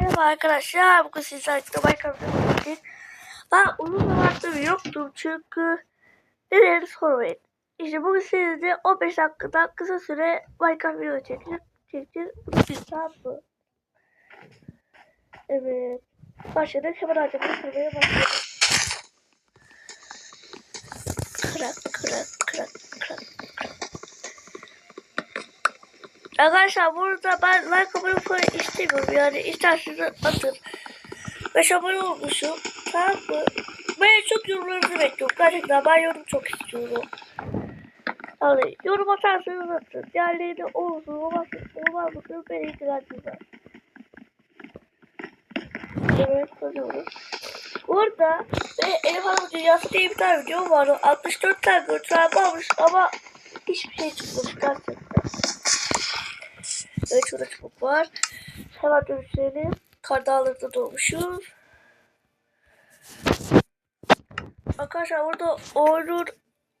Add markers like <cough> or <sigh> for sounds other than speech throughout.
Merhaba arkadaşlar. Bugün sizlerle Minecraft'ta bakacağız. Ben uzun zamandır yoktum çünkü neleri sormayın. İşte bugün sizle 15 dakikada kısa süre Minecraft video çekeceğiz. çekeceğiz. Bu bir saat bu. Evet. Başladık. Hemen harcamayı kırmaya başladık. Kırak kırak kırak kırak. Arkadaşlar burada ben like abone falan istemiyorum yani isterseniz atın. 5 abone olmuşum tamam mı? Ben çok yorumlarınızı bekliyorum. Gerçekten ben yorum çok istiyorum. Yani yorum atarsanız atın. Diğerleri olsun olmasın olmaz mısın beni ilgilendirmez. Evet sanıyorum. Burada ve Elif Hanım Dünyası diye bir tane video vardı. 64 tane görüntüler varmış ama hiçbir şey çıkmamış gerçekten. Evet şurada çubuk var. Hemen dönüşelim. Kar dağlarında doğmuşuz. Arkadaşlar burada oyunun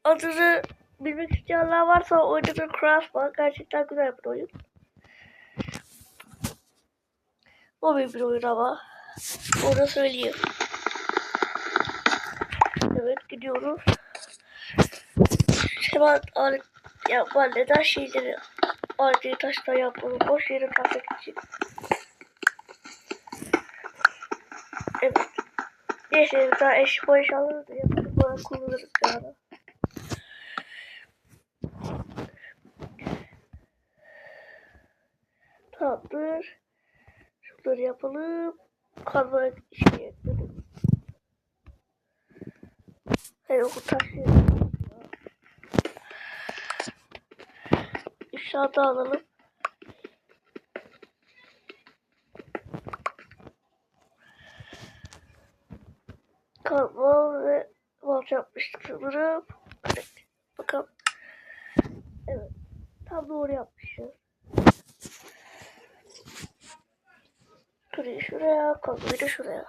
adını bilmek isteyenler varsa oyunun Craft var. Gerçekten güzel bir oyun. Mobil bir oyun ama. Onu söyleyeyim. Evet gidiyoruz. Hemen alet yapma neden şeyleri Ağacı taştan yapmalı. Boş yere kalmak için. Evet. Neyse daha eş eşyaları da yapıp böyle kullanırız yani. Tamamdır. Şunları yapalım. Kazma işe ekledim. Hayır o taşıyalım. Aşağıda alalım. Kalma ve balta yapmıştık sanırım. Evet. Bakalım. Evet. Tam doğru yapmışız. Kırıyı şuraya, kalmayı da şuraya.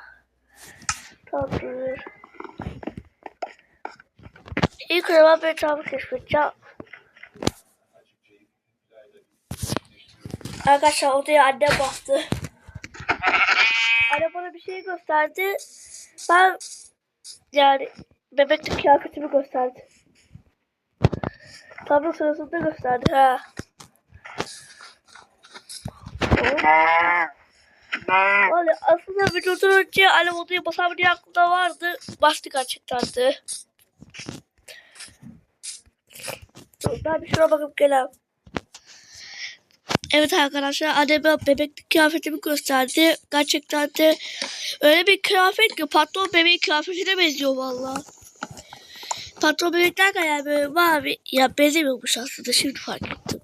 Tamamdır. İlk önce ben etrafı keşfedeceğim. Arkadaşlar odaya annem baktı. Anne bana bir şey gösterdi. Ben yani bebeklik kıyafetimi gösterdi. Tablo sırasında gösterdi ha. Vallahi aslında videodan önce annem odaya basar diye aklımda vardı. Bastı gerçekten de. Ben bir şuna bakıp geleyim. Evet arkadaşlar annem bebeklik kıyafetimi gösterdi. Gerçekten de öyle bir kıyafet ki patron bebeğin kıyafetine benziyor valla. Patron bebek derken yani böyle mavi ya benzemiyormuş aslında şimdi fark ettim.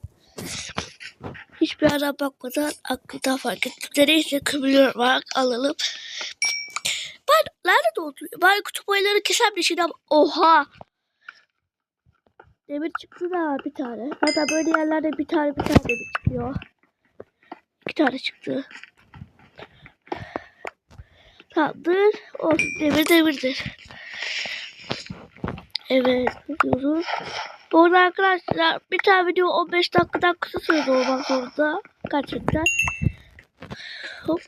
Hiçbir yerden bakmadan aklımdan fark ettim. De neyse kıvırıyor olarak alalım. Ben nerede oturuyorum? Ben kutup ayıları kesem ama oha. Demir çıktı da bir tane. Zaten böyle yerlerde bir tane bir tane demir çıkıyor. İki tane çıktı. Tamamdır. Olsun demir demirdir. Evet gidiyoruz. Bu arada arkadaşlar bir tane video 15 dakikadan kısa sürede olmak zorunda. Gerçekten. Hop.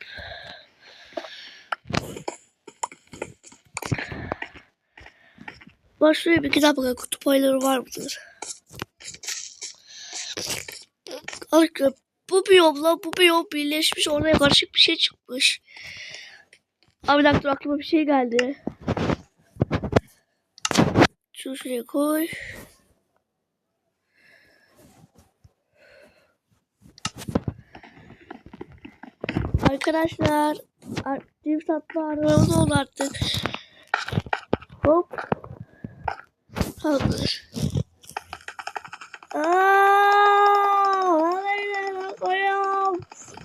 Başlıyor bir kitap bakın kutup ayları var mıdır? Arkadaşlar bu biyomla bu biyom birleşmiş oraya karışık bir şey çıkmış. Abi dakika aklıma bir şey geldi. Şunu şuraya koy. Arkadaşlar Dim tatlı aramız oldu artık. Hop. Hazır.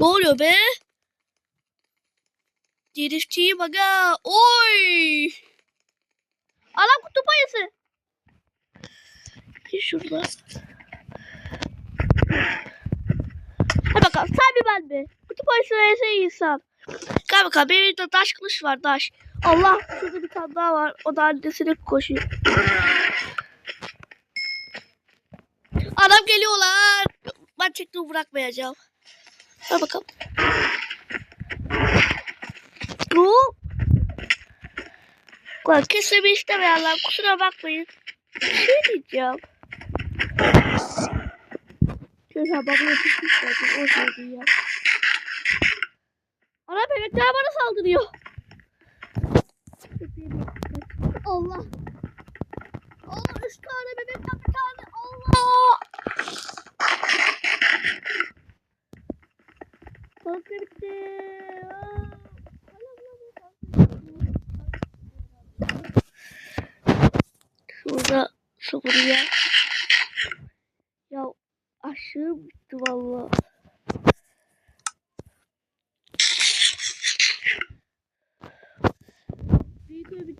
Ne oluyor be? Driftçiyim aga. Oy. Anam kutup ayısı. Bir şurada. Hadi bakalım sen ben mi? Kutup ayısı neyse insan. Gel bakalım benim elimde taş kılıç var taş. Allah şurada bir tane daha var. O da annesine koşuyor. Adam geliyorlar. Ben çektiğimi bırakmayacağım. Ver bakalım. Bu Ulan kesimi istemeyenler kusura bakmayın. Bir şey diyeceğim. Şöyle babamı yapışmışlardır. O şey diyeceğim. Ana bebekler bana saldırıyor. Allah. Allah üç tane bebek bir tane. Allah. Balık bitti. Şurada sıfırıya. Ya aşırı bitti valla. Büyük ev.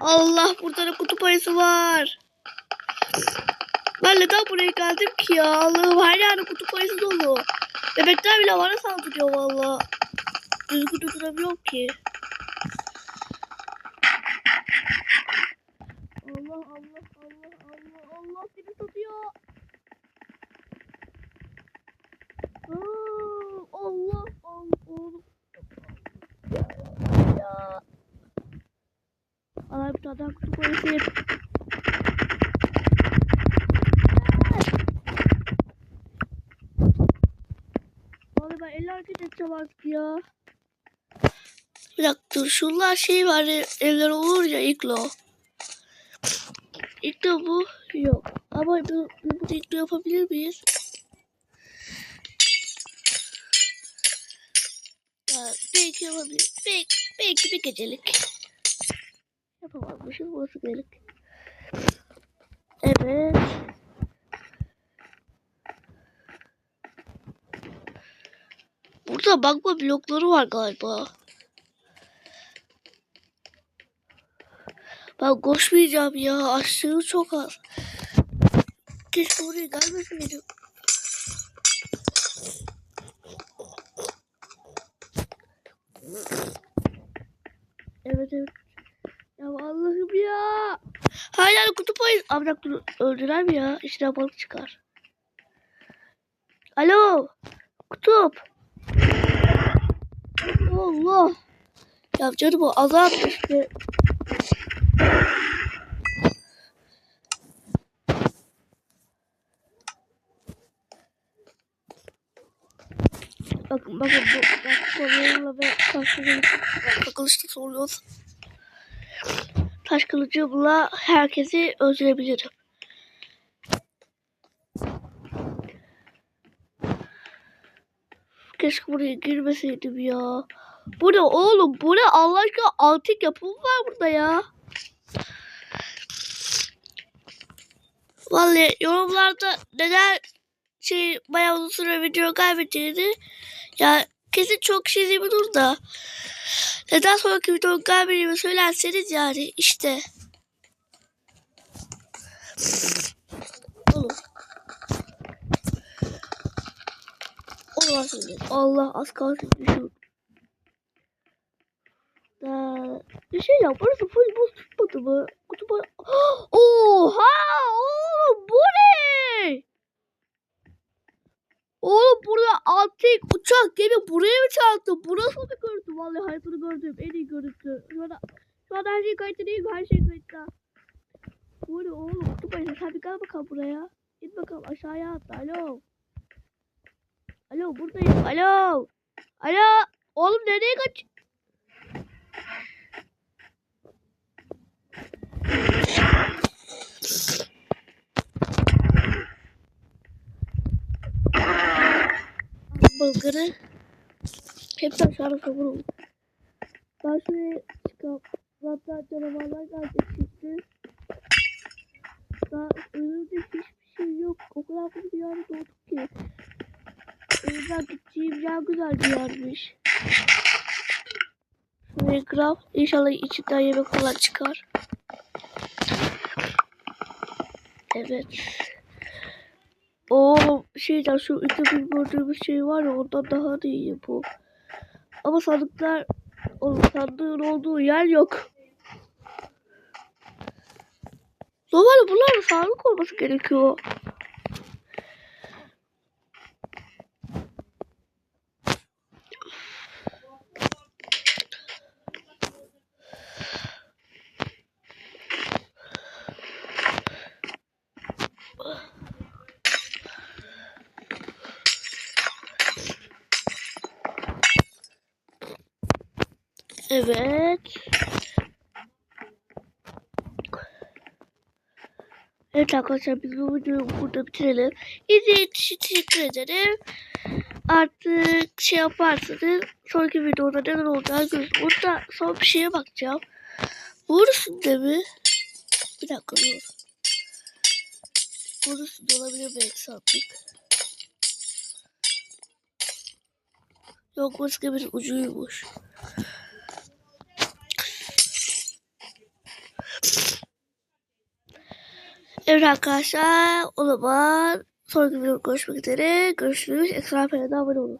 Allah burada da kutu parası var. Ben neden buraya geldim ki ya? Allah'ım her yerde kutu parası dolu. Bebekler bile bana saldırıyor valla. Düzgün durduramıyorum ki. Allah Allah Allah Allah Allah beni tutuyor. Allah Allah. Ya. Allah bir tane kutu koyayım. Vallahi ben edeceğim artık ya. Bir dakika dur şunlar şey var ya, evler olur ya iklo. İklo bu yok. Ama bu, bu, bu iklo yapabilir miyiz? Ya, belki yapabilir. Belki, belki bir gecelik. Yapamazmışız burası gelik. Evet. Burada bakma blokları var galiba. Ben koşmayacağım ya. Açlığı çok az. Keşke oraya gelmeseydim. Evet evet. Ya Allah'ım ya. Hala kutup ayı. Dur. Öldürer mi ya? İçine balık çıkar. Alo. Kutup. Allah. Ya canım azap işte. Bakın bakın bu kollarla ve taş kılıcı takılışta soruyoruz. Taş kılıcımla herkesi öldürebilirim. Keşke buraya girmeseydim ya. Bu oğlum? Bu ne Allah aşkına antik yapım var burada ya. Vallahi yorumlarda neden şey bayağı uzun süre video kaybettiğini ya kesin çok şey izlemiyordur da neden sonraki video kaybettiğimi söylerseniz yani işte. Oğlum. Allah. Allah az kalsın düşün. Ee, bir şey ya burası full buz tutmadı mı? Kutu bana... <gasps> Oha! Oğlum bu ne? Oğlum burada antik uçak gemi buraya mı çarptı? Burası mı görüntü? Vallahi hayatını gördüm. En iyi görüntü. Şu anda, şu anda her şey kayıtlı değil mi? Her şey kayıtlı. Bu ne oğlum? Kutu bayısı. Sen bir gel bakalım buraya. Git bakalım aşağıya atla. Alo. Alo buradayım. Alo. Alo. Oğlum nereye kaç? Bulgarı hepsi aşağıda savuruldu. Ben şuraya çıkıp zaten canavarlar gelecek çıktı. Daha önümde hiçbir şey yok. O kadar bir yerde doğduk ki. Önümden gideceğim yer güzel bir yermiş. Graf. İnşallah içinden yemek falan çıkar. Evet. O şeyden şu bir gördüğümüz şey var ya ondan daha da iyi bu. Ama sandıklar o sandığın olduğu yer yok. Normalde bunların sağlık olması gerekiyor. Evet. Evet arkadaşlar biz bu videoyu burada bitirelim. İzlediğiniz için teşekkür ederim. Artık şey yaparsanız sonraki videoda neler olacağını görürüz. Burada son bir şeye bakacağım. Vurursun değil mi? Bir dakika dur. Vurursun da olabilir belki sandık. Yok başka bir ucuymuş. Evet arkadaşlar o zaman sonraki videoda görüşmek üzere. Görüşürüz. Ekran abone olun.